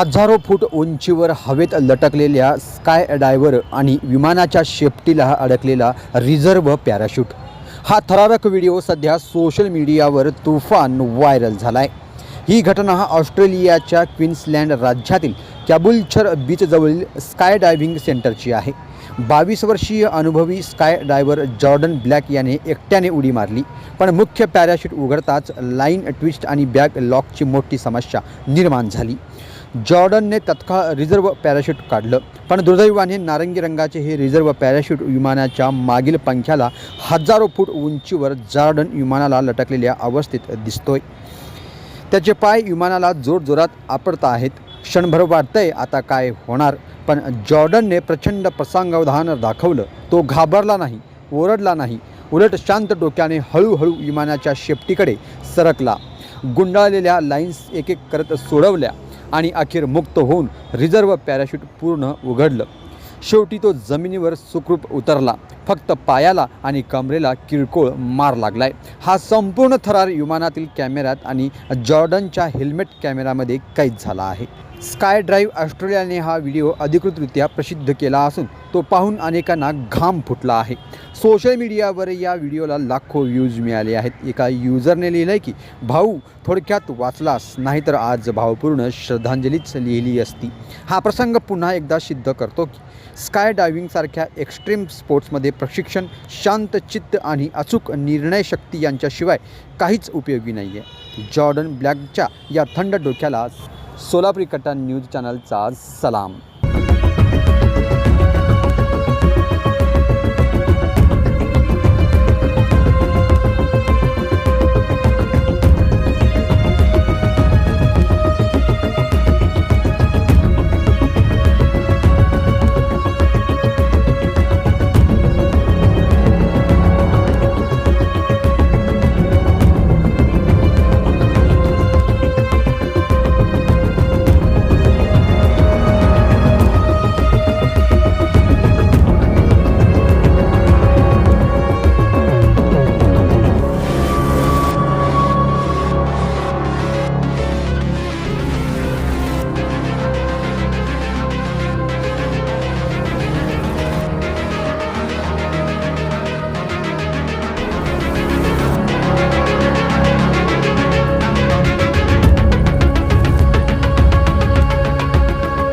हजारो फूट उंचीवर हवेत लटकलेल्या स्काय डायव्हर आणि विमानाच्या शेपटीला अडकलेला रिझर्व्ह पॅराशूट. हा थरारक व्हिडिओ सध्या सोशल मीडियावर तुफान व्हायरल झाला आहे ही घटना ऑस्ट्रेलियाच्या क्वीन्सलँड राज्यातील कॅबुलछर बीचजवळील स्काय डायव्हिंग सेंटरची आहे. बावीस वर्षीय अनुभवी स्काय डायव्हर जॉर्डन ब्लॅक याने एकट्याने उडी मारली पण मुख्य पॅराशूट उघडताच लाईन ट्विस्ट आणि बॅग लॉकची मोठी समस्या निर्माण झाली. जॉर्डनने तत्काळ रिझर्व्ह पॅराशूट काढलं. पण दुर्दैवाने नारंगी रंगाचे हे रिझर्व्ह पॅराशूट विमानाच्या मागील पंख्याला हजारो फूट उंचीवर जॉर्डन विमानाला लटकलेल्या अवस्थेत दिसतोय. त्याचे पाय विमानाला जोरजोरात आपडत आहेत. क्षणभर वाटतंय आता काय होणार? पण जॉर्डनने प्रचंड प्रसंगावधान दाखवलं. तो घाबरला नाही ओरडला नाही. उलट शांत डोक्याने हळूहळू विमानाच्या शेपटीकडे सरकला. गुंडाळलेल्या लाईन्स एक एक करत सोडवल्या. आणि अखेर मुक्त होऊन रिझर्व्ह पॅराशूट पूर्ण उघडलं. शेवटी तो जमिनीवर सुखरूप उतरला. फक्त पायाला आणि कमरेला किरकोळ मार लागलाय. हा संपूर्ण थरार विमानातील कॅमेऱ्यात आणि जॉर्डनच्या हेल्मेट कॅमेरामध्ये कैद झाला आहे. स्काय ड्राईव्ह ऑस्ट्रेलियाने हा व्हिडिओ अधिकृतरित्या प्रसिद्ध केला असून तो पाहून अनेकांना घाम फुटला आहे. सोशल मीडियावर या व्हिडिओला लाखो व्ह्यूज मिळाले आहेत. एका युजरने लिहिलं आहे की भाऊ थोडक्यात वाचलास नाहीतर आज भावपूर्ण श्रद्धांजलीच लिहिली असती. हा प्रसंग पुन्हा एकदा सिद्ध करतो की स्काय डायव्हिंगसारख्या एक्स्ट्रीम स्पोर्ट्समध्ये प्रशिक्षण शांत चित्त आणि अचूक निर्णयशक्ती यांच्याशिवाय काहीच उपयोगी नाही आहे जॉर्डन ब्लॅकच्या या थंड डोक्याला सोलापुरी कट्टा न्यूज चॅनलचा सलाम.